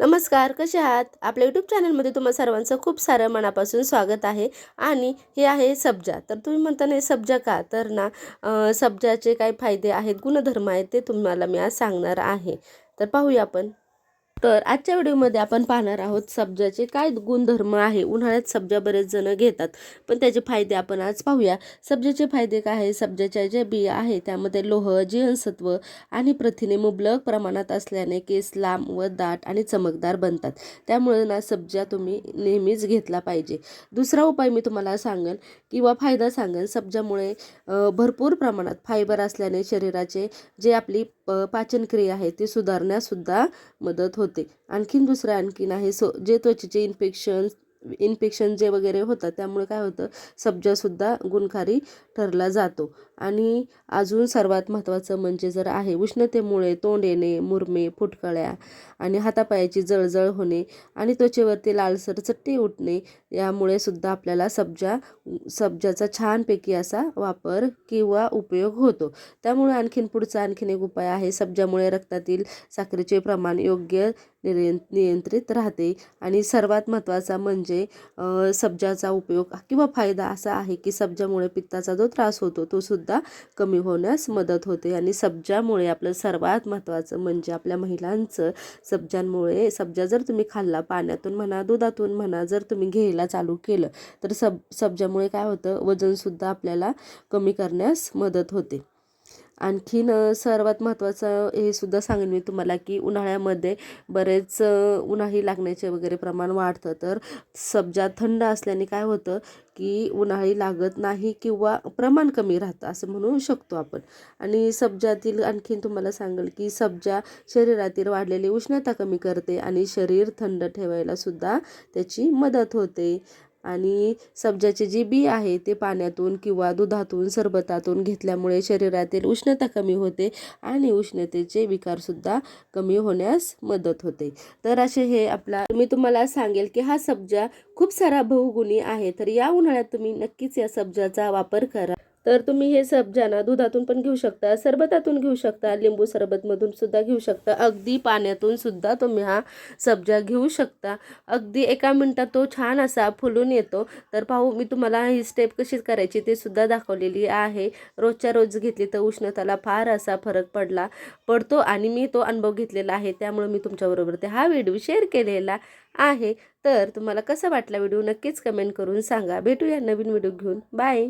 नमस्कार कसे आहात? आपल्या यूट्यूब चॅनलमध्ये तुम्हा सर्वांचं खूप सारं मनापासून स्वागत आहे. आणि हे आहे सब्जा. तर तुम्ही म्हणता नाही सब्जा का? तर ना सब्जाचे काय फायदे आहेत गुणधर्म आहेत ते तुम्हाला मी आज सांगणार आहे. तर पाहूया आपण. तर आजच्या व्हिडिओमध्ये आपण पाहणार आहोत सब्जाचे काय गुणधर्म आहे. उन्हाळ्यात सब्जा बरेच जण घेतात. पण त्याचे फायदे आपण आज पाहूया. सब्जाचे फायदे काय आहे? सब्जाच्या ज्या बिया आहे त्यामध्ये लोह जीवनसत्व आणि प्रथिने मुबलक प्रमाणात असल्याने केस लांब व दाट आणि चमकदार बनतात. त्यामुळे ना सब्जा तुम्ही नेहमीच घेतला पाहिजे. दुसरा उपाय मी तुम्हाला सांगेन किंवा फायदा सांगेन सब्जामुळे भरपूर प्रमाणात फायबर असल्याने शरीराचे जे आपली पाचनक्रिया आहे ती सुधारण्यासुद्धा मदत होते. आणखीन दुसरं आणखीन आहे सो जे त्वचेचे इन्फेक्शन्स इन्फेक्शन जे वगैरे होतं त्यामुळे काय होतं सब्जासुद्धा गुणकारी ठरला जातो. आणि अजून सर्वात महत्त्वाचं म्हणजे जर आहे उष्णतेमुळे तोंड येणे मुरमे फुटकळ्या आणि हातापायाची जळजळ होणे आणि त्वचेवरती लालसर चट्टी उठणे यामुळे सुद्धा आपल्याला सब्जा सब्जाचा छानपैकी असा वापर किंवा उपयोग होतो. त्यामुळे आणखीन पुढचा आणखीन एक उपाय आहे सब्जामुळे रक्तातील साखरेचे प्रमाण योग्य नियं नियंत्रित राहते. आणि सर्वात महत्त्वाचा म्हणजे सब्जाचा उपयोग किंवा फायदा असा आहे की सब्जामुळे पित्ताचा जो त्रास होतो तो सुद्धा कमी होण्यास मदत होते. आणि सब्जामुळे आपलं सर्वात महत्त्वाचं म्हणजे आपल्या महिलांचं सब्जांमुळे सब्जा जर तुम्ही खाल्ला पाण्यातून म्हणा दुधातून म्हणा जर तुम्ही घ्यायला चालू केलं तर सब सब्जामुळे काय होतं? वजनसुद्धा आपल्याला कमी करण्यास मदत होते. आणखीन सर्वात महत्त्वाचं हे सुद्धा सांगेन मी तुम्हाला की उन्हाळ्यामध्ये बरेच उन्हाळी लागण्याचे वगैरे प्रमाण वाढतं. तर सब्जा थंड असल्याने काय होतं की उन्हाळी लागत नाही किंवा प्रमाण कमी राहतं असं म्हणू शकतो आपण. आणि सब्जातील आणखीन तुम्हाला सांगेल की सब्जा शरीरातील वाढलेली उष्णता कमी करते आणि शरीर थंड ठेवायला सुद्धा त्याची मदत होते. आणि सब्जाचे जे बी आहे ते पाण्यातून किंवा दुधातून सरबतातून घेतल्यामुळे शरीरातील उष्णता कमी होते आणि उष्णतेचे विकारसुद्धा कमी होण्यास मदत होते. तर असे हे आपला मी तुम्हाला सांगेल की हा सब्जा खूप सारा बहुगुणी आहे. तर या उन्हाळ्यात तुम्ही नक्कीच या सब्जाचा वापर करा. तर तुम्ही हे सब्जाना दुधातून पण घेऊ शकता सरबतातून घेऊ शकता लिंबू सरबतमधून सुद्धा घेऊ शकता अगदी पाण्यातून सुद्धा तुम्ही हा सब्जा घेऊ शकता. अगदी एका मिनटात तो छान असा फुलून येतो. तर पाहू मी तुम्हाला ही स्टेप कशी करायची ते सुद्धा दाखवलेली आहे. रोजच्या रोज घेतली तर उष्णताला फार असा फरक पडला पडतो आणि मी तो अनुभव घेतलेला आहे. त्यामुळे मी तुमच्याबरोबर ते हा व्हिडिओ शेअर केलेला आहे. तर तुम्हाला कसा वाटला व्हिडिओ नक्कीच कमेंट करून सांगा. भेटूया नवीन व्हिडिओ घेऊन. बाय